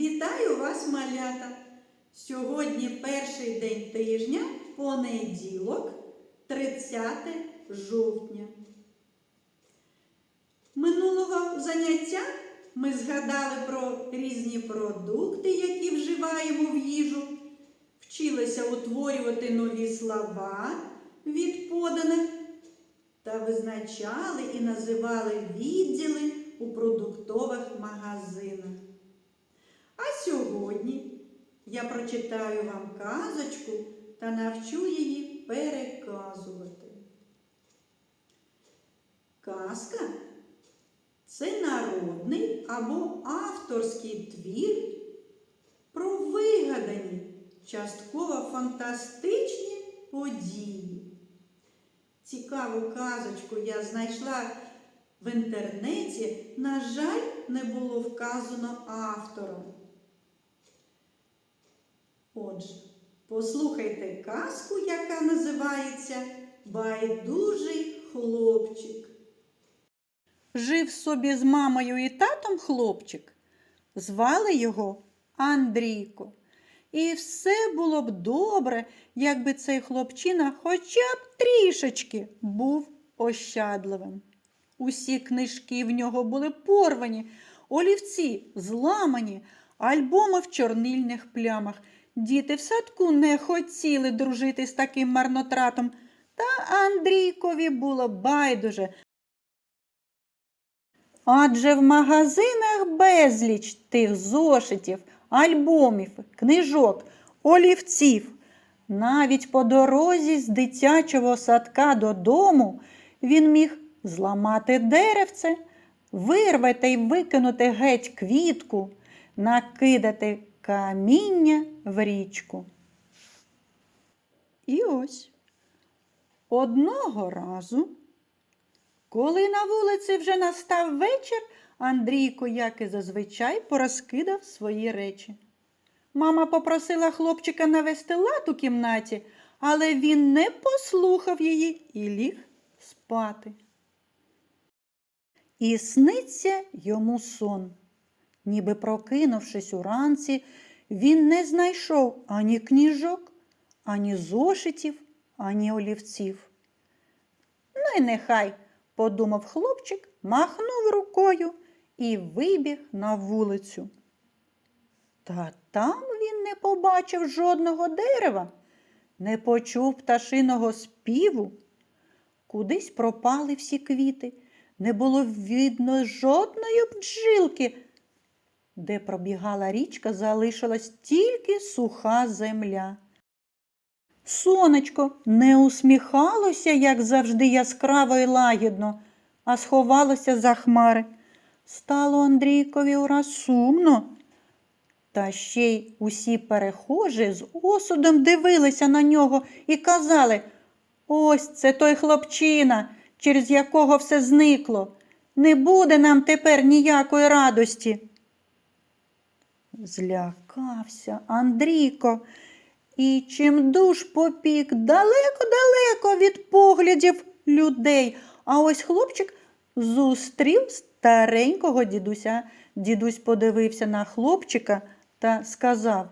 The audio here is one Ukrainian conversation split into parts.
Вітаю вас, малята! Сьогодні перший день тижня, понеділок, 30 жовтня. Минулого заняття ми згадали про різні продукти, які вживаємо в їжу, вчилися утворювати нові слова від поданих та визначали і називали відділи у продуктових магазинах. Сьогодні я прочитаю вам казочку та навчу її переказувати. Казка це народний або авторський твір про вигадані, частково фантастичні події. Цікаву казочку я знайшла в інтернеті, на жаль, не було вказано автором. Отже, послухайте казку, яка називається Байдужий хлопчик. Жив собі з мамою і татом хлопчик. Звали його Андрійко. І все було б добре, якби цей хлопчина хоча б трішечки був ощадливим. Усі книжки в нього були порвані, олівці зламані, альбоми в чорнильних плямах. Діти в садку не хотіли дружити з таким марнотратом, та Андрійкові було байдуже. Адже в магазинах безліч тих зошитів, альбомів, книжок, олівців. Навіть по дорозі з дитячого садка додому він міг зламати деревце, вирвати й викинути геть квітку, накидати каміння в річку. І ось одного разу, коли на вулиці вже настав вечір, Андрійко, як і зазвичай, порозкидав свої речі. Мама попросила хлопчика навести лад у кімнаті, але він не послухав її і ліг спати. І сниться йому сон. Ніби прокинувшись уранці, він не знайшов ані книжок, ані зошитів, ані олівців. Ну й нехай, подумав хлопчик, махнув рукою і вибіг на вулицю. Та там він не побачив жодного дерева, не почув пташиного співу. Кудись пропали всі квіти, не було видно жодної бджілки. Де пробігала річка, залишилась тільки суха земля. Сонечко не усміхалося, як завжди, яскраво і лагідно, а сховалося за хмари. Стало Андрійкові ураз сумно. Та ще й усі перехожі з осудом дивилися на нього і казали ось це той хлопчина, через якого все зникло. Не буде нам тепер ніякої радості. Злякався Андрійко, і чим душ попік далеко-далеко від поглядів людей. А ось хлопчик зустрів старенького дідуся. Дідусь подивився на хлопчика та сказав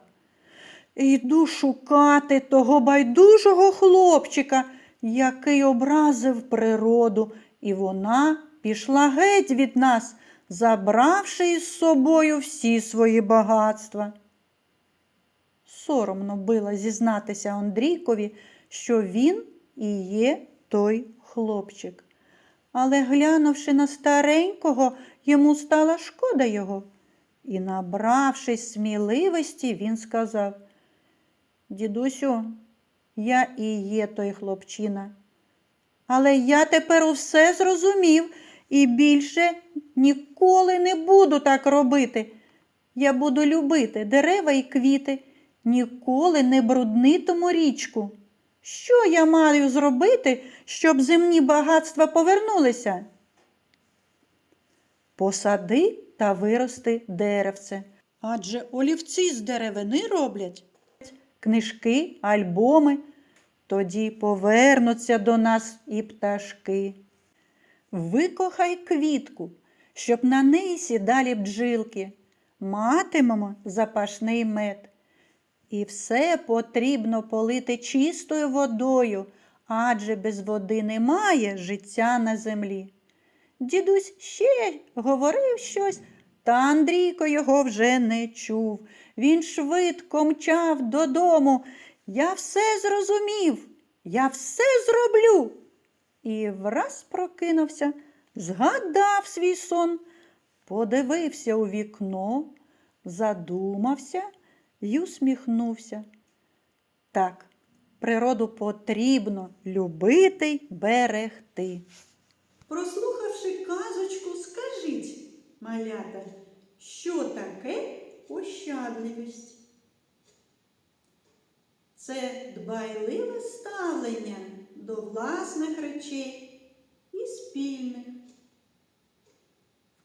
Йду шукати того байдужого хлопчика, який образив природу, і вона пішла геть від нас, забравши із собою всі свої багатства. Соромно було зізнатися Андрійкові, що він і є той хлопчик. Але, глянувши на старенького, йому стала шкода його. І, набравшись сміливості, він сказав Дідусю, я і є той хлопчина. Але я тепер усе зрозумів і більше ніколи не буду так робити. Я буду любити дерева і квіти, ніколи не бруднитиму річку. Що я маю зробити, щоб земні багатства повернулися? Посади та вирости деревце. Адже олівці з деревини роблять книжки, альбоми, тоді повернуться до нас і пташки. Викохай квітку, щоб на неї сідалі бджілки, матимемо запашний мед. І все потрібно полити чистою водою, адже без води немає життя на землі. Дідусь ще говорив щось, та Андрійко його вже не чув. Він швидко мчав додому. Я все зрозумів, я все зроблю. І враз прокинувся, згадав свій сон, подивився у вікно, задумався й усміхнувся. Так, природу потрібно любити й берегти. Прослухавши казочку, скажіть, малята, що таке ощадливість? Це дбайливе ставлення до власних речей і спільних.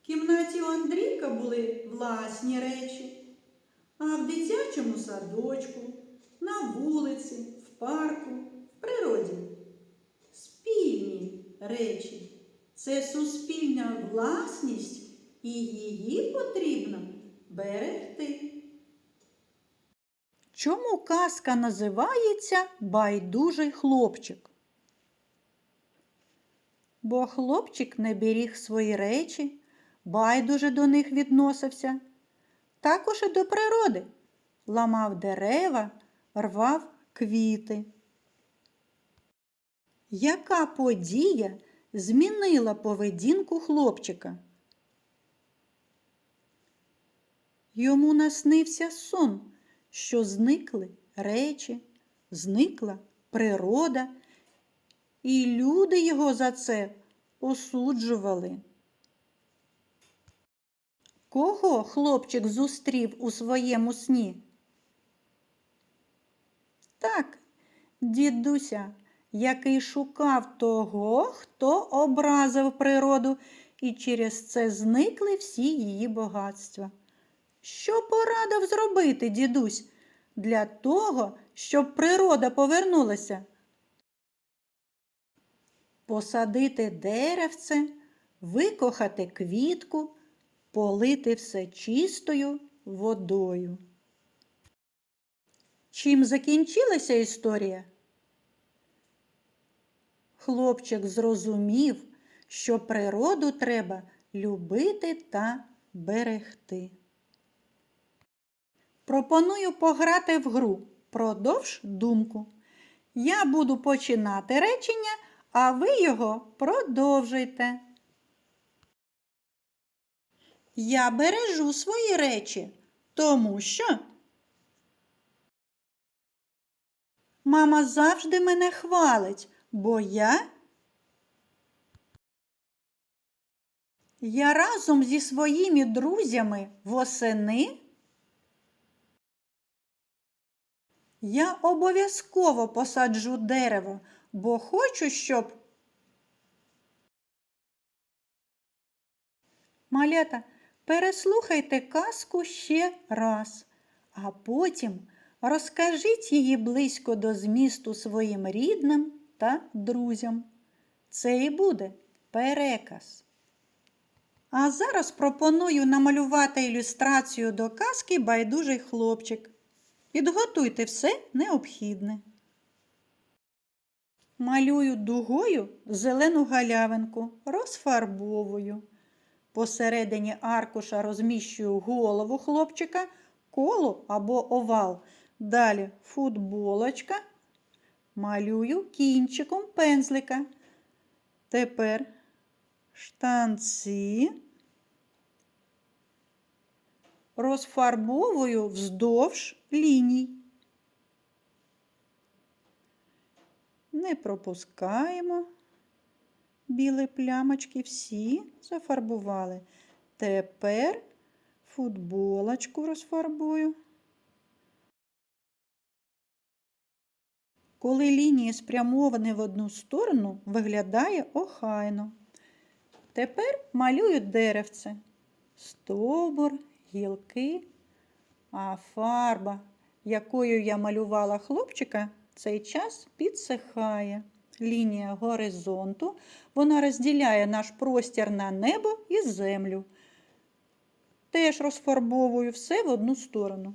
В кімнаті у Андрійка були власні речі, а в дитячому садочку, на вулиці, в парку, в природі спільні речі. Це суспільна власність, і її потрібно берегти. Чому казка називається Байдужий хлопчик? Бо хлопчик не беріг свої речі, байдуже до них відносився. Також і до природи ламав дерева, рвав квіти. Яка подія змінила поведінку хлопчика? Йому наснився сон, що зникли речі, зникла природа, і люди його за це осуджували. Кого хлопчик зустрів у своєму сні? Так, дідуся, який шукав того, хто образив природу, і через це зникли всі її багатства. Що порадив зробити, дідусь, для того, щоб природа повернулася? Посадити деревце, викохати квітку, полити все чистою водою. Чим закінчилася історія? Хлопчик зрозумів, що природу треба любити та берегти. Пропоную пограти в гру. Продовж думку. Я буду починати речення, а ви його продовжуйте. Я бережу свої речі, тому що мама завжди мене хвалить, бо я. Я разом зі своїми друзями восени. Я обов'язково посаджу дерево, бо хочу, щоб. Малята, переслухайте казку ще раз, а потім розкажіть її близько до змісту своїм рідним та друзям. Це і буде переказ. А зараз пропоную намалювати ілюстрацію до казки Байдужий хлопчик. Підготуйте все необхідне. Малюю дугою зелену галявинку, розфарбовую. Посередині аркуша розміщую голову хлопчика, коло або овал. Далі футболочка. Малюю кінчиком пензлика. Тепер штанці. Розфарбовую вздовж ліній. Не пропускаємо білі плямочки, всі зафарбували. Тепер футболочку розфарбую. Коли лінії спрямовані в одну сторону, виглядає охайно. Тепер малюю деревце, стовбур, гілки, а фарба, якою я малювала хлопчика, цей час підсихає. Лінія горизонту, вона розділяє наш простір на небо і землю. теж розфарбовую все в одну сторону.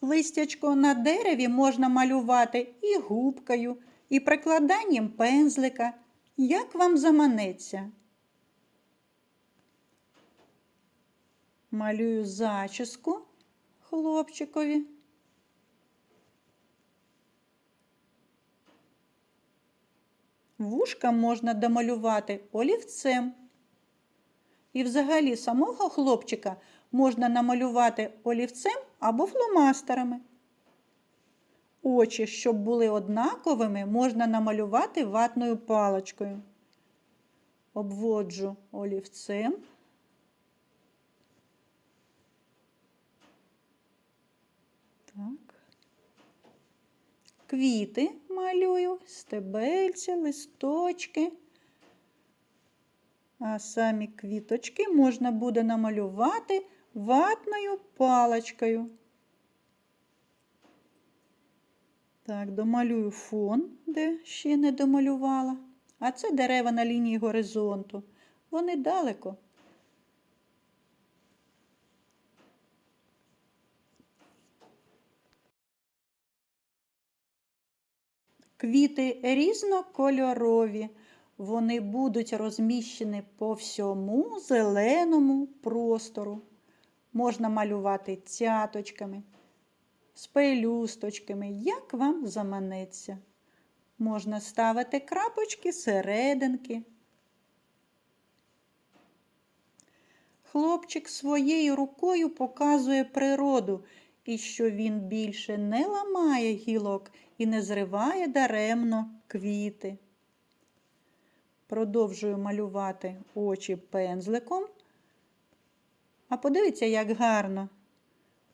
Листячко на дереві можна малювати і губкою, і прикладанням пензлика. Як вам заманеться? Малюю зачіску хлопчикові. Вушка можна домалювати олівцем. І взагалі самого хлопчика можна намалювати олівцем або фломастерами. Очі, щоб були однаковими, можна намалювати ватною паличкою. Обводжу олівцем. Так. Квіти малюю, стебельці, листочки. А самі квіточки можна буде намалювати ватною паличкою. Так, домалюю фон, де ще не домалювала. А це дерева на лінії горизонту. Вони далеко. Квіти різнокольорові. Вони будуть розміщені по всьому зеленому простору. Можна малювати цяточками, з пелюсточками, як вам заманеться. Можна ставити крапочки серединки. Хлопчик своєю рукою показує природу і що він більше не ламає гілок і не зриває даремно квіти. Продовжую малювати очі пензликом. А подивіться, як гарно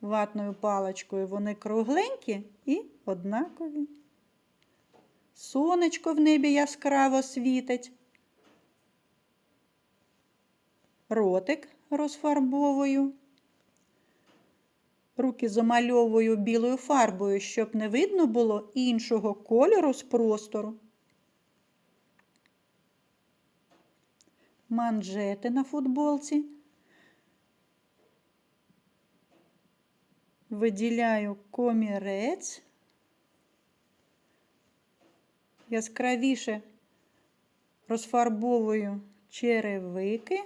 ватною паличкою вони кругленькі і однакові. Сонечко в небі яскраво світить. Ротик розфарбовую. Руки замальовую білою фарбою, щоб не видно було іншого кольору з простору. Манжети на футболці. Виділяю комірець. Яскравіше розфарбовую черевики.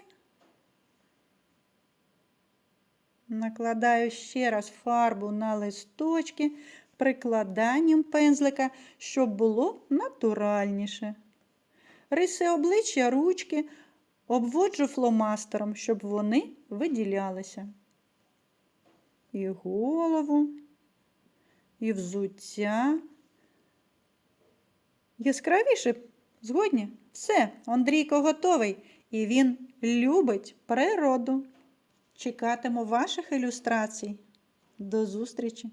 Накладаю ще раз фарбу на листочки прикладанням пензлика, щоб було натуральніше. Риси обличчя ручки обводжу фломастером, щоб вони виділялися. І голову, і взуття. Яскравіше згодні? Все, Андрійко готовий, і він любить природу. Чекатиму ваших ілюстрацій. До зустрічі!